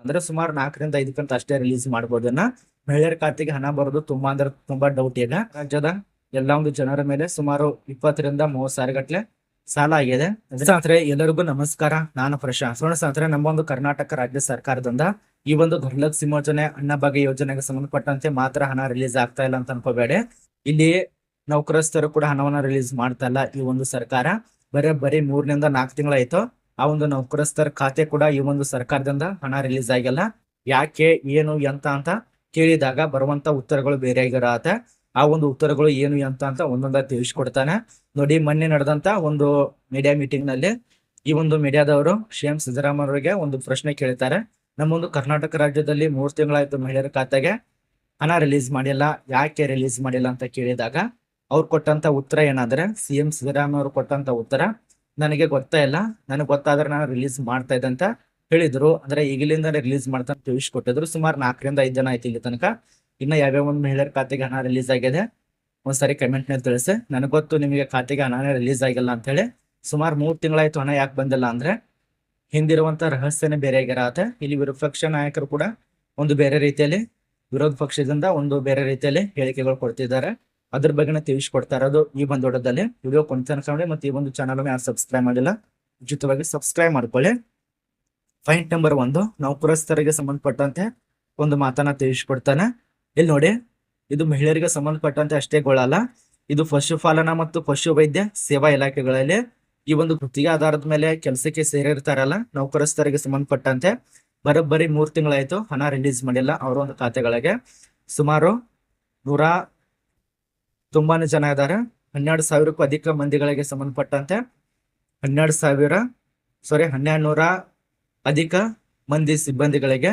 ಅಂದ್ರೆ ಸುಮಾರು ನಾಲ್ಕರಿಂದ ಐದು ಕಂತ ಅಷ್ಟೇ ರಿಲೀಸ್ ಮಾಡ್ಬೋದನ್ನ ಮಹಿಳೆಯರ ಖಾತೆಗೆ ಹಣ ಬರೋದು ತುಂಬಾ ಅಂದ್ರೆ ತುಂಬಾ ಡೌಟ್ ಇದೆ ರಾಜ್ಯದ ಎಲ್ಲ ಒಂದು ಜನರ ಮೇಲೆ ಸುಮಾರು ಇಪ್ಪತ್ತರಿಂದ ಮೂವತ್ ಸಾವಿರ ಗಟ್ಲೆ ಸಾಲ ಆಗಿದೆ. ಸ್ನೇಹಿತರೆ, ಎಲ್ಲರಿಗೂ ನಮಸ್ಕಾರ. ನಾನು ಪ್ರಶಾಂತ್ ಸ್ನೇಹಿತರೆ, ನಮ್ಮ ಒಂದು ಕರ್ನಾಟಕ ರಾಜ್ಯ ಸರ್ಕಾರದಿಂದ ಈ ಒಂದು ಗೃಹಲಕ್ಷ್ಮಿ ಯೋಜನೆ ಅನ್ನಭಾಗ್ಯ ಯೋಜನೆಗೆ ಸಂಬಂಧಪಟ್ಟಂತೆ ಮಾತ್ರ ಹಣ ರಿಲೀಸ್ ಆಗ್ತಾ ಇಲ್ಲ ಅಂತ ಅನ್ಕೋಬೇಡಿ. ಇಲ್ಲಿ ನೌಕರಸ್ಥರು ಕೂಡ ಹಣವನ್ನ ರಿಲೀಸ್ ಮಾಡ್ತಾ ಇಲ್ಲ ಈ ಒಂದು ಸರ್ಕಾರ. ಬರೀ ಬರೀ ಮೂರರಿಂದ ನಾಲ್ಕು ತಿಂಗಳಾಯ್ತು. ಆ ಒಂದು ನೌಕರಸ್ಥರ ಖಾತೆ ಕೂಡ ಈ ಒಂದು ಸರ್ಕಾರದಿಂದ ಹಣ ರಿಲೀಸ್ ಆಗಿಲ್ಲ. ಯಾಕೆ, ಏನು, ಎಂತ ಅಂತ ಕೇಳಿದಾಗ ಬರುವಂತ ಉತ್ತರಗಳು ಬೇರೆ ಆಗಿರತ್ತೆ ಆ ಒಂದು ಉತ್ತರಗಳು ಏನು, ಎಂತ ಅಂತ ಒಂದೊಂದ ತಿಳಿಸ್ಕೊಡ್ತಾನೆ. ನೋಡಿ, ಮೊನ್ನೆ ನಡೆದಂತ ಒಂದು ಮೀಡಿಯಾ ಮೀಟಿಂಗ್ನಲ್ಲಿ ಈ ಒಂದು ಮೀಡಿಯಾದವರು ಸಿಎಂ ಅವರಿಗೆ ಒಂದು ಪ್ರಶ್ನೆ ಕೇಳ್ತಾರೆ. ನಮ್ಮೊಂದು ಕರ್ನಾಟಕ ರಾಜ್ಯದಲ್ಲಿ ಮೂರು ತಿಂಗಳಾಯ್ತು ಮಹಿಳೆಯರ ಖಾತೆಗೆ ಹಣ ರಿಲೀಸ್ ಮಾಡಿಲ್ಲ. ಯಾಕೆ ರಿಲೀಸ್ ಮಾಡಿಲ್ಲ ಅಂತ ಕೇಳಿದಾಗ ಅವ್ರು ಕೊಟ್ಟಂತ ಉತ್ತರ ಏನಂದ್ರೆ ಸಿಎಂ ಸಿದ್ದರಾಮಯ್ಯ ಅವರು ಕೊಟ್ಟಂತ ಉತ್ತರ ನನಗೆ ಗೊತ್ತಾ ಇಲ್ಲ. ನನಗೆ ಗೊತ್ತಾದ್ರೆ ನಾನು ರಿಲೀಸ್ ಮಾಡ್ತಾ ಇದ್ದೆ ಅಂತ ಹೇಳಿದ್ರು. ಅಂದ್ರೆ ಈಗಲಿಂದ ರಿಲೀಸ್ ಮಾಡ್ತಾ ತಿಳಿಸ್ಕೊಟ್ಟಿದ್ರು ಸುಮಾರು ನಾಲ್ಕರಿಂದ ಐದು ಜನ ಆಯ್ತು ಇಲ್ಲಿ ತನಕ. ಇನ್ನ ಯಾವ್ಯಾವ ಒಂದು ಮಹಿಳೆಯರ ಖಾತೆಗೆ ಹಣ ರಿಲೀಸ್ ಆಗಿದೆ ಒಂದ್ಸರಿ ಕಮೆಂಟ್ನಲ್ಲಿ ತಿಳಿಸಿ. ನನಗೆ ಗೊತ್ತು ನಿಮಗೆ ಖಾತೆಗೆ ಹಣನೇ ರಿಲೀಸ್ ಆಗಿಲ್ಲ ಅಂತ ಹೇಳಿ. ಸುಮಾರು ಮೂರ್ ತಿಂಗಳಾಯ್ತು ಹಣ ಯಾಕೆ ಬಂದಿಲ್ಲ ಅಂದ್ರೆ ಹಿಂದಿರುವಂತ ರಹಸ್ಯನೇ ಬೇರೆ ಆಗಿರತ್ತೆ. ಇಲ್ಲಿ ಪಕ್ಷ ನಾಯಕರು ಕೂಡ ಒಂದು ಬೇರೆ ರೀತಿಯಲ್ಲಿ ವಿರೋಧ ಪಕ್ಷದಿಂದ ಒಂದು ಬೇರೆ ರೀತಿಯಲ್ಲಿ ಹೇಳಿಕೆಗಳು ಕೊಡ್ತಿದ್ದಾರೆ. ಅದ್ರ ಬಗ್ಗೆನೇ ತಿಳಿಸ್ಕೊಡ್ತಾ ಇರೋದು ಈ ಒಂದು ದೊಡ್ಡದಲ್ಲಿ. ವಿಡಿಯೋ ಕೊಂಚ ಮತ್ತೆ ಈ ಒಂದು ಚಾನಲ್ ಯಾರು ಸಬ್ಸ್ಕ್ರೈಬ್ ಮಾಡಿಲ್ಲ, ಉಚಿತವಾಗಿ ಸಬ್ಸ್ಕ್ರೈಬ್ ಮಾಡ್ಕೊಳ್ಳಿ. ಪಾಯಿಂಟ್ ನಂಬರ್ ಒಂದು ನೌಕರಸ್ಥರಿಗೆ ಸಂಬಂಧಪಟ್ಟಂತೆ ಒಂದು ಮಾತನ್ನ ತಿಳಿಸ್ಕೊಡ್ತಾನೆ. ಇಲ್ಲಿ ನೋಡಿ, ಇದು ಮಹಿಳೆಯರಿಗೆ ಸಂಬಂಧಪಟ್ಟಂತೆ ಅಷ್ಟೇ ಗೊಳ್ಳಲ್ಲ ಇದು ಪಶುಪಾಲನಾ ಮತ್ತು ಪಶು ವೈದ್ಯ ಸೇವಾ ಇಲಾಖೆಗಳಲ್ಲಿ ಈ ಒಂದು ಗುತ್ತಿಗೆ ಆಧಾರದ ಮೇಲೆ ಕೆಲಸಕ್ಕೆ ಸೇರಿರ್ತಾರಲ್ಲ ನೌಕರಸ್ಥರಿಗೆ ಸಂಬಂಧಪಟ್ಟಂತೆ. ಬರೋಬ್ಬರಿ ಮೂರು ತಿಂಗಳಾಯ್ತು ಹಣ ರಿಲೀಸ್ ಮಾಡಿಲ್ಲ ಅವರ ಒಂದು ಖಾತೆಗಳಿಗೆ. ಸುಮಾರು ನೂರ ತುಂಬಾನೇ ಜನ ಇದ್ದಾರೆ ಹನ್ನೆರಡು ಸಾವಿರಕ್ಕೂ ಅಧಿಕ ಮಂದಿಗಳಿಗೆ ಸಂಬಂಧಪಟ್ಟಂತೆ ಹನ್ನೆರಡು ಸಾವಿರ ಸಾರಿ ಹನ್ನೆರಡು ನೂರ ಅಧಿಕ ಮಂದಿ ಸಿಬ್ಬಂದಿಗಳಿಗೆ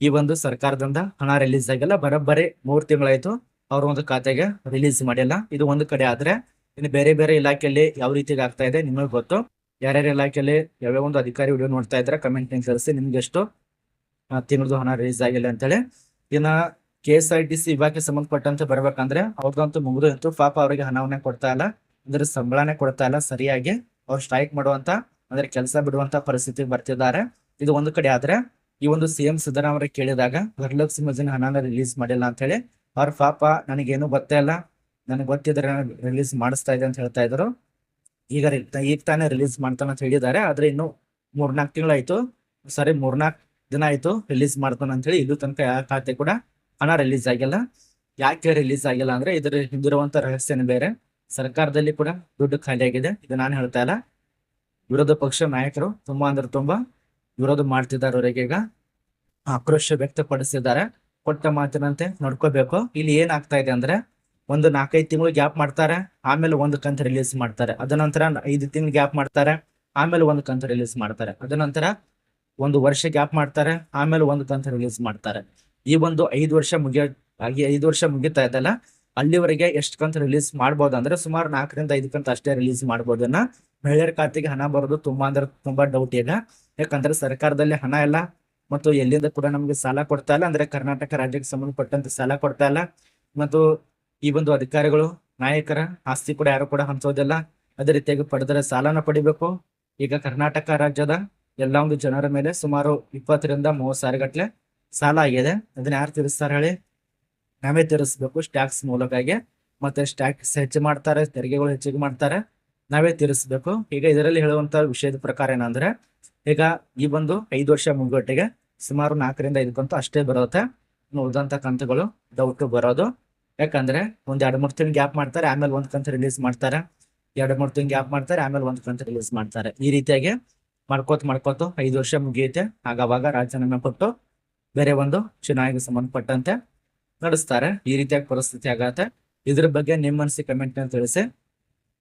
ಈ ಒಂದು ಸರ್ಕಾರದಿಂದ ಹಣ ರಿಲೀಸ್ ಆಗಿಲ್ಲ. ಬರೋಬ್ಬರಿ ಮೂರು ತಿಂಗಳಾಯ್ತು. ಅವ್ರ ಒಂದು ಖಾತೆಗೆ ರಿಲೀಸ್ ಮಾಡಿಲ್ಲ. ಇದು ಒಂದು ಕಡೆ ಆದ್ರೆ ಇನ್ನು ಬೇರೆ ಬೇರೆ ಇಲಾಖೆಯಲ್ಲಿ ಯಾವ ರೀತಿಗೆ ಆಗ್ತಾ ಇದೆ ನಿಮಗೆ ಗೊತ್ತು. ಯಾರ್ಯಾರ ಇಲಾಖೆಯಲ್ಲಿ ಯಾವ್ಯಾವ ಒಂದು ಅಧಿಕಾರಿ ವಿಡಿಯೋ ನೋಡ್ತಾ ಇದ್ರೆ ಕಮೆಂಟ್ ತಿಳಿಸಿ ನಿಮ್ಗೆ ಎಷ್ಟು ತಿಂಗಳದು ಹಣ ರಿಲೀಸ್ ಆಗಿಲ್ಲ ಅಂತೇಳಿ. ಇನ್ನ K S R T C ಇಲಾಖೆ ಸಂಬಂಧಪಟ್ಟಂತೆ ಬರ್ಬೇಕಂದ್ರೆ ಅವ್ರದಂತೂ ಮುಗಿದು ಪಾಪ ಅವರಿಗೆ ಹಣವನ್ನೇ ಕೊಡ್ತಾ ಇಲ್ಲ. ಅಂದ್ರೆ ಸಂಬಳನೇ ಕೊಡ್ತಾ ಇಲ್ಲ ಸರಿಯಾಗಿ. ಅವ್ರು ಸ್ಟ್ರೈಕ್ ಮಾಡುವಂತ, ಅಂದ್ರೆ ಕೆಲಸ ಬಿಡುವಂತ ಪರಿಸ್ಥಿತಿ ಬರ್ತಿದ್ದಾರೆ. ಇದು ಒಂದು ಕಡೆ ಆದ್ರೆ ಈ ಒಂದು ಸಿ ಎಂ ಸಿದ್ದರಾಮಯ್ಯ ಕೇಳಿದಾಗ ವರಲಕ್ಷ್ಮಿ ಯೋಜನೆ ಹಣನ ರಿಲೀಸ್ ಮಾಡಿಲ್ಲ ಅಂತ ಹೇಳಿ ಅವ್ರ ಪಾಪ ನನಗೇನು ಗೊತ್ತೇ ಇಲ್ಲ. ನನಗೆ ಗೊತ್ತಿದ್ರೆ ರಿಲೀಸ್ ಮಾಡಿಸ್ತಾ ಇದೆ ಅಂತ ಹೇಳ್ತಾ ಇದ್ರು. ಈಗ ಈಗ ತಾನೇ ರಿಲೀಸ್ ಮಾಡ್ತಾನೆ ಅಂತ ಹೇಳಿದ್ದಾರೆ. ಆದ್ರೆ ಇನ್ನು ಮೂರ್ನಾಲ್ಕು ತಿಂಗಳಾಯ್ತು. ಸಾರಿ ಮೂರ್ನಾಲ್ಕು ದಿನ ಆಯ್ತು ರಿಲೀಸ್ ಮಾಡ್ತಾನೆ ಅಂತ ಹೇಳಿ ಇಲ್ಲೂ ತನಕ ಯಾವ ಖಾತೆ ಕೂಡ ಹಣ ರಿಲೀಸ್ ಆಗಿಲ್ಲ. ಯಾಕೆ ರಿಲೀಸ್ ಆಗಿಲ್ಲ ಅಂದ್ರೆ ಇದ್ರ ಹಿಂದಿರುವಂತ ರಹಸ್ಯನೇ ಬೇರೆ. ಸರ್ಕಾರದಲ್ಲಿ ಕೂಡ ದುಡ್ಡು ಖಾಲಿ ಆಗಿದೆ. ಇದು ನಾನು ಹೇಳ್ತಾ ಇಲ್ಲ. ವಿರೋಧ ಪಕ್ಷ ನಾಯಕರು ತುಂಬಾ ಅಂದ್ರೆ ತುಂಬಾ ವಿರೋಧ ಮಾಡ್ತಿದ್ದಾರೆ ಅವರಿಗೆ ಈಗ. ಆಕ್ರೋಶ ವ್ಯಕ್ತಪಡಿಸಿದ್ದಾರೆ. ಕೊಟ್ಟ ಮಾತಿನಂತೆ ನೋಡ್ಕೋಬೇಕು. ಇಲ್ಲಿ ಏನಾಗ್ತಾ ಇದೆ ಅಂದ್ರೆ ಒಂದು ನಾಲ್ಕೈದು ತಿಂಗಳು ಗ್ಯಾಪ್ ಮಾಡ್ತಾರೆ. ಆಮೇಲೆ ಒಂದು ಕಂತು ರಿಲೀಸ್ ಮಾಡ್ತಾರೆ. ಅದ ನಂತರ ಐದು ತಿಂಗಳು ಗ್ಯಾಪ್ ಮಾಡ್ತಾರೆ. ಆಮೇಲೆ ಒಂದು ಕಂತು ರಿಲೀಸ್ ಮಾಡ್ತಾರೆ. ಅದ ನಂತರ ಒಂದು ವರ್ಷ ಗ್ಯಾಪ್ ಮಾಡ್ತಾರೆ. ಆಮೇಲೆ ಒಂದು ಕಂತು ರಿಲೀಸ್ ಮಾಡ್ತಾರೆ. ಈ ಒಂದು ಐದು ವರ್ಷ ಮುಗಿಯ ಆಗಿ ಐದು ವರ್ಷ ಮುಗಿತಾ ಇದಲ್ಲ ಅಲ್ಲಿವರೆಗೆ ಎಷ್ಟು ಕಂತ ರಿಲೀಸ್ ಮಾಡ್ಬೋದು ಅಂದ್ರೆ ಸುಮಾರು ನಾಲ್ಕರಿಂದ ಐದು ಕಂತ ಅಷ್ಟೇ ರಿಲೀಸ್ ಮಾಡ್ಬೋದನ್ನ ಮಹಿಳೆಯರ ಖಾತೆಗೆ ಹಣ ಬರೋದು ತುಂಬಾ ಅಂದ್ರೆ ತುಂಬಾ ಡೌಟ್ ಈಗ. ಯಾಕಂದ್ರೆ ಸರ್ಕಾರದಲ್ಲಿ ಹಣ ಇಲ್ಲ ಮತ್ತು ಎಲ್ಲಿಂದ ಕೂಡ ನಮಗೆ ಸಾಲ ಕೊಡ್ತಾ ಇಲ್ಲ, ಅಂದ್ರೆ ಕರ್ನಾಟಕ ರಾಜ್ಯಕ್ಕೆ ಸಂಬಂಧಪಟ್ಟಂತೆ ಸಾಲ ಕೊಡ್ತಾ ಇಲ್ಲ. ಮತ್ತು ಈ ಒಂದು ಅಧಿಕಾರಿಗಳು, ನಾಯಕರ ಆಸ್ತಿ ಕೂಡ ಯಾರು ಕೂಡ ಹಂಚೋದಿಲ್ಲ. ಅದೇ ರೀತಿಯಾಗಿ ಪಡೆದರೆ ಸಾಲನ ಪಡಿಬೇಕು. ಈಗ ಕರ್ನಾಟಕ ರಾಜ್ಯದ ಎಲ್ಲ ಒಂದು ಜನರ ಮೇಲೆ ಸುಮಾರು ಇಪ್ಪತ್ತರಿಂದ ಮೂವತ್ತು ಸಾವಿರ ಗಟ್ಲೆ ಸಾಲ ಆಗಿದೆ. ಅದನ್ನ ಯಾರು ತೀರಿಸ್ತಾರೆ ಹೇಳಿ? ನಾವೇ ತೀರಿಸ್ಬೇಕು ಸ್ಟ್ಯಾಕ್ಸ್ ಮೂಲಕಾಗಿ ಮತ್ತೆ ಸ್ಟ್ಯಾಕ್ಸ್ ಹೆಚ್ಚು ಮಾಡ್ತಾರೆ, ತೆರಿಗೆಗಳು ಹೆಚ್ಚಿಗೆ ಮಾಡ್ತಾರೆ, ನಾವೇ ತೀರಿಸ್ಬೇಕು. ಈಗ ಇದರಲ್ಲಿ ಹೇಳುವಂತ ವಿಷಯದ ಪ್ರಕಾರ ಏನಂದ್ರೆ, ಈಗ ಈ ಬಂದು ಐದು ವರ್ಷ ಮುಂಗಟ್ಟಿಗೆ ಸುಮಾರು ನಾಲ್ಕರಿಂದ ಐದು ಕಂತು ಅಷ್ಟೇ ಬರುತ್ತೆ. ಉಳಿದಂತ ಕಂತುಗಳು ಡೌಟ್ ಬರೋದು. ಯಾಕಂದ್ರೆ ಒಂದ್ ಎರಡು ಮೂರು ತಿಂಗಳು ಗ್ಯಾಪ್ ಮಾಡ್ತಾರೆ, ಆಮೇಲೆ ಒಂದ್ ಕಂತು ರಿಲೀಸ್ ಮಾಡ್ತಾರೆ. ಎರಡು ಮೂರು ತಿಂಗಳು ಗ್ಯಾಪ್ ಮಾಡ್ತಾರೆ, ಆಮೇಲೆ ಒಂದ್ ಕಂತು ರಿಲೀಸ್ ಮಾಡ್ತಾರೆ. ಈ ರೀತಿಯಾಗಿ ಮಾಡ್ಕೋತ ಮಾಡ್ಕೋತ ಐದು ವರ್ಷ ಮುಗಿಯುತ್ತೆ. ಆಗಾವಾಗ ರಾಜೀನಾಮೆ ಕೊಟ್ಟು ಬೇರೆ ಒಂದು ಚುನಾವಣೆಗೆ ಸಂಬಂಧಪಟ್ಟಂತೆ ನಡೆಸ್ತಾರೆ. ಈ ರೀತಿಯಾಗಿ ಪರಿಸ್ಥಿತಿ ಆಗತ್ತೆ. ಇದ್ರ ಬಗ್ಗೆ ನಿಮ್ಮ ಮನಸ್ಸಿಗೆ ಕಮೆಂಟ್ ತಿಳಿಸಿ.